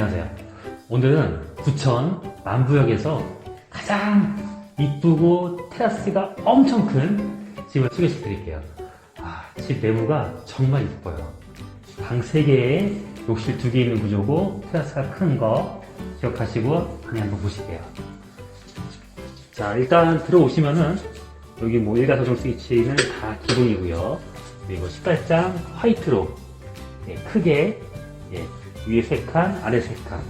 안녕하세요. 오늘은 부천 만부역에서 가장 이쁘고 테라스가 엄청 큰 집을 소개시켜 드릴게요. 아, 집 내부가 정말 이뻐요. 방 3개에 욕실 2개 있는 구조고 테라스가 큰 거 기억하시고 방에 한번 보실게요. 자, 일단 들어오시면은 여기 뭐 일가소정 스위치는 다 기본이고요. 그리고 식발장 화이트로 예, 크게 예, 위에 세 칸, 아래 세 칸.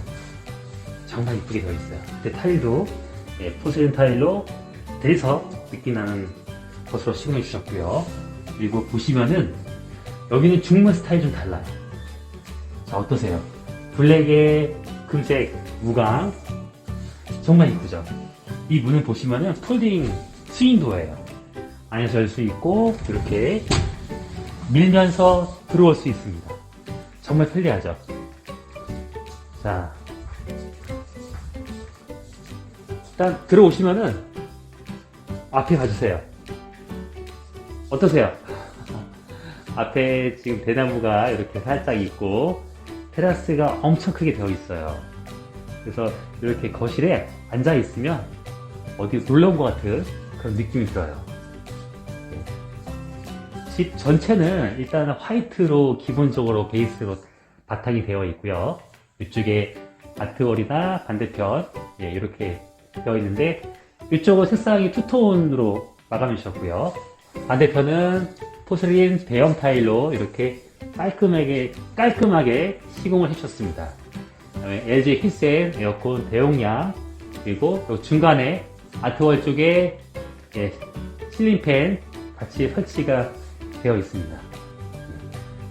정말 이쁘게 되어 있어요. 근데 타일도 예, 포슬린 타일로 대리석 느낌 나는 것으로 시공해 주셨고요. 그리고 보시면은 여기는 중문 스타일 좀 달라요. 자 어떠세요? 블랙에 금색 무광 정말 이쁘죠? 이 문을 보시면은 폴딩 스윙도어예요. 안에서 열 수 있고 이렇게 밀면서 들어올 수 있습니다. 정말 편리하죠? 자, 일단 들어오시면은 앞에 봐주세요. 어떠세요? 앞에 지금 대나무가 이렇게 살짝 있고 테라스가 엄청 크게 되어 있어요. 그래서 이렇게 거실에 앉아 있으면 어디 놀러 온 것 같은 그런 느낌이 들어요. 네. 집 전체는 일단 화이트로 기본적으로 베이스로 바탕이 되어 있고요. 이쪽에 아트월이나 반대편 예, 이렇게 되어 있는데 이쪽은 색상이 투톤으로 마감해 주셨고요. 반대편은 포슬린 대형 타일로 이렇게 깔끔하게 깔끔하게 시공을 해주셨습니다. 그다음에 LG 힐센 에어컨 대용량 그리고 요 중간에 아트월 쪽에 예, 실링팬 같이 설치가 되어 있습니다.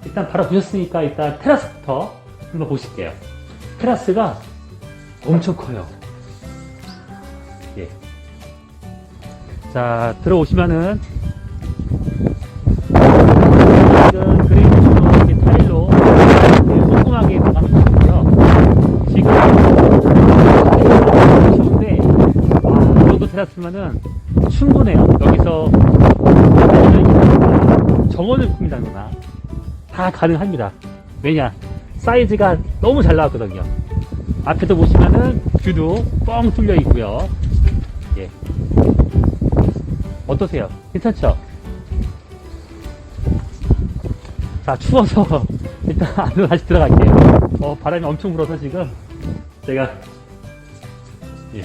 일단 바로 보셨으니까 일단 테라스부터 한번 보실게요. 테라스가 엄청 커요. 예. 자, 들어오시면은 지금 쪽으로 이렇게 타일로 꼼꼼하게 마감해주셨고요. 지금 쉬운데 와, 이 정도 테라스면은 충분해요. 여기서 정원을 꾸민다거나 다 가능합니다. 왜냐? 사이즈가 너무 잘 나왔거든요. 앞에도 보시면은 뷰도 뻥 뚫려 있고요. 예. 어떠세요? 괜찮죠? 자, 추워서 일단 안으로 다시 들어갈게요. 어, 바람이 엄청 불어서 지금 제가 예.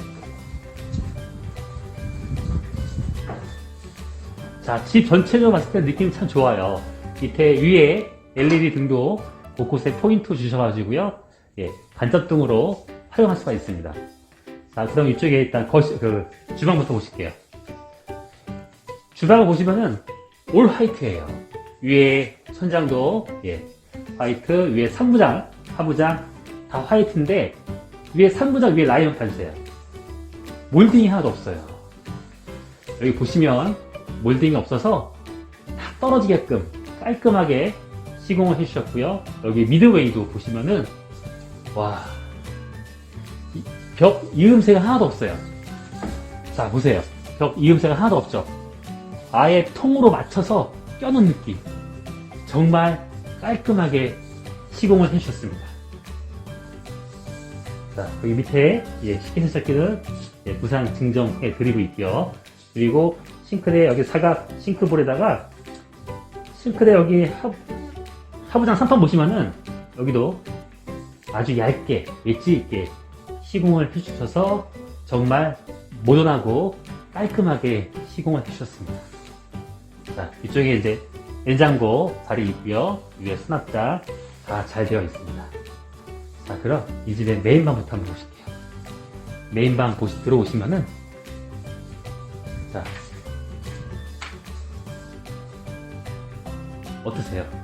자, 집 전체적으로 봤을 때 느낌이 참 좋아요. 밑에 위에 LED 등도 곳곳에 포인트 주셔가지고요. 예, 간접등으로 활용할 수가 있습니다. 자, 그럼 이쪽에 일단 거실, 그, 주방부터 보실게요. 주방을 보시면은 올 화이트예요. 위에 천장도, 예, 화이트, 위에 상부장, 하부장 다 화이트인데, 위에 상부장 위에 라인을 봐주세요. 몰딩이 하나도 없어요. 여기 보시면 몰딩이 없어서 다 떨어지게끔 깔끔하게 시공을 해주셨고요. 여기 미드웨이도 보시면은 와, 이- 벽 이음새가 하나도 없어요. 자 보세요. 벽 이음새가 하나도 없죠. 아예 통으로 맞춰서 껴놓은 느낌. 정말 깔끔하게 시공을 해주셨습니다. 자 여기 밑에 예, 식기 세척기는 예, 무상 증정해 드리고 있고요. 그리고 싱크대 여기 사각 싱크볼에다가 싱크대 여기 하, 하부장 상판 보시면은 여기도 아주 얇게 엣지 있게 시공을 해주셔서 정말 모던하고 깔끔하게 시공을 해주셨습니다. 자 이쪽에 이제 냉장고 자리 있고요 위에 수납장 다 잘 되어 있습니다. 자 그럼 이 집의 메인방부터 한번 보실게요. 메인방 보시 들어오시면은 자 어떠세요?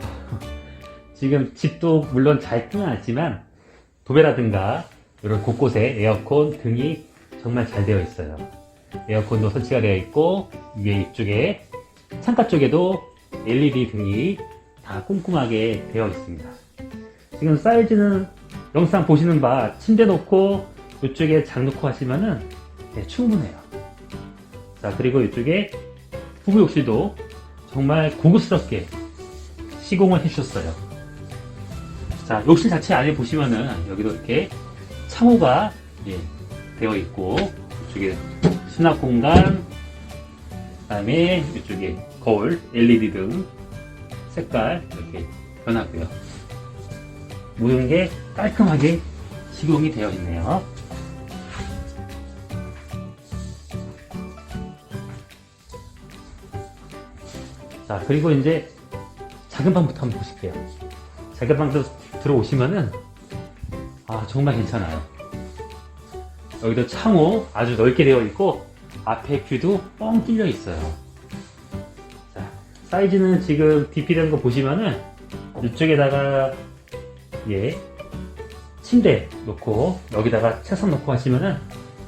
지금 집도 물론 잘 꾸며놨지만 도배라든가 이런 곳곳에 에어컨 등이 정말 잘 되어 있어요. 에어컨도 설치가 되어 있고 위에 이쪽에 창가 쪽에도 LED 등이 다 꼼꼼하게 되어 있습니다. 지금 사이즈는 영상 보시는 바 침대 놓고 이쪽에 장 놓고 하시면은 네, 충분해요. 자 그리고 이쪽에 부부 욕실도 정말 고급스럽게 시공을 해주셨어요. 자, 욕실 자체 안에 보시면은 여기도 이렇게 창호가 예, 되어 있고 이쪽에 수납 공간 그다음에 이쪽에 거울, LED 등 색깔 이렇게 변하고요. 모든 게 깔끔하게 시공이 되어 있네요. 자, 그리고 이제 작은 방부터 한번 보실게요. 작은 방도 들어오시면은, 아, 정말 괜찮아요. 여기도 창호 아주 넓게 되어 있고, 앞에 뷰도 뻥 뚫려 있어요. 자, 사이즈는 지금 DP 된 거 보시면은, 이쪽에다가, 예, 침대 놓고, 여기다가 책상 놓고 하시면은,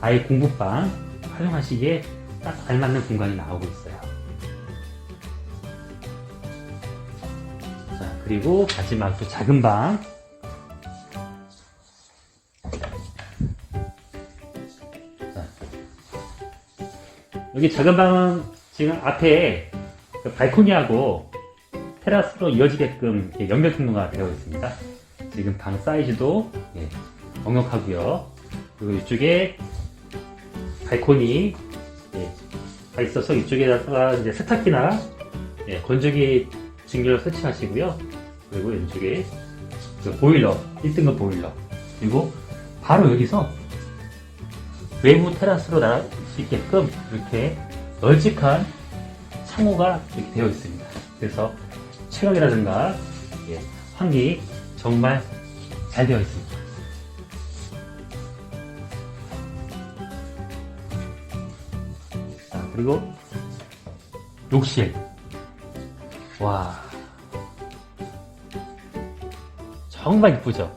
아예 공부방 활용하시기에 딱 알맞는 공간이 나오고 있어요. 그리고 마지막 또 작은 방. 자, 여기 작은 방은 지금 앞에 그 발코니하고 테라스로 이어지게끔 연결 통로가 되어 있습니다. 지금 방 사이즈도 예, 넉넉하고요. 그리고 이쪽에 발코니 예, 가 있어서 이쪽에다가 이제 세탁기나 예, 건조기 증기를 설치하시고요. 그리고 이쪽에 그 보일러, 1등급 보일러. 그리고 바로 여기서 외부 테라스로 나갈 수 있게끔 이렇게 널찍한 창호가 이렇게 되어 있습니다. 그래서 체감이라든가 예, 환기 정말 잘 되어 있습니다. 자, 그리고 욕실. 와. 정말 이쁘죠?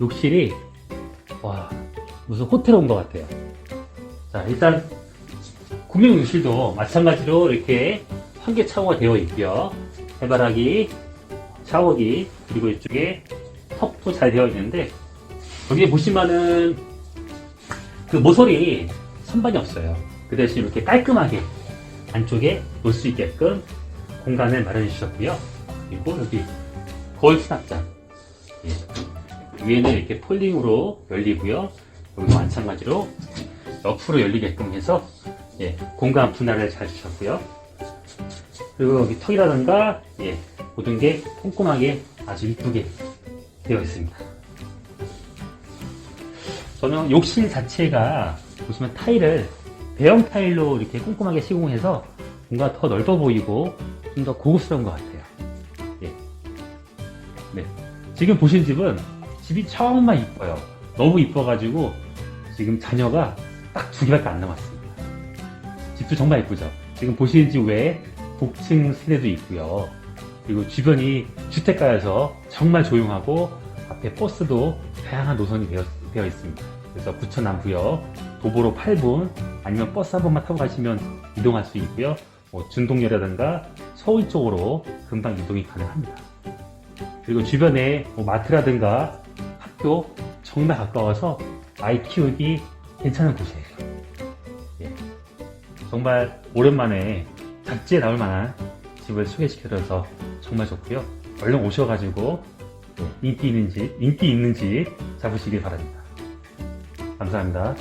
욕실이, 와, 무슨 호텔 온 것 같아요. 자, 일단, 구명 욕실도 마찬가지로 이렇게 환기 샤워가 되어 있고요. 해바라기, 샤워기, 그리고 이쪽에 턱도 잘 되어 있는데, 여기 보시면은, 그 모서리 선반이 없어요. 그 대신 이렇게 깔끔하게 안쪽에 놓을 수 있게끔 공간을 마련해 주셨고요. 그리고 여기 수납장. 예. 위에는 이렇게 폴링으로 열리고요. 여기도 마찬가지로 옆으로 열리게끔 해서 예, 공간 분할을 잘 주셨고요. 그리고 여기 턱이라든가 예, 모든 게 꼼꼼하게 아주 이쁘게 되어 있습니다. 저는 욕실 자체가 보시면 타일을 대형 타일로 이렇게 꼼꼼하게 시공해서 뭔가 더 넓어 보이고 좀 더 고급스러운 것 같아요. 지금 보신 집은 집이 정말 이뻐요. 너무 이뻐가지고 지금 자녀가 딱 두 개밖에 안 남았습니다. 집도 정말 이쁘죠. 지금 보시는 집 외에 복층 세대도 있고요. 그리고 주변이 주택가여서 정말 조용하고 앞에 버스도 다양한 노선이 되어, 되어 있습니다. 그래서 부천 남부역 도보로 8분 아니면 버스 한 번만 타고 가시면 이동할 수 있고요. 뭐 준동역이라든가 서울 쪽으로 금방 이동이 가능합니다. 그리고 주변에 뭐 마트라든가 학교 정말 가까워서 아이 키우기 괜찮은 곳이에요. 예. 정말 오랜만에 잡지에 나올 만한 집을 소개시켜드려서 정말 좋고요. 얼른 오셔가지고 예, 인기 있는 집, 인기 있는 집 잡으시길 바랍니다. 감사합니다.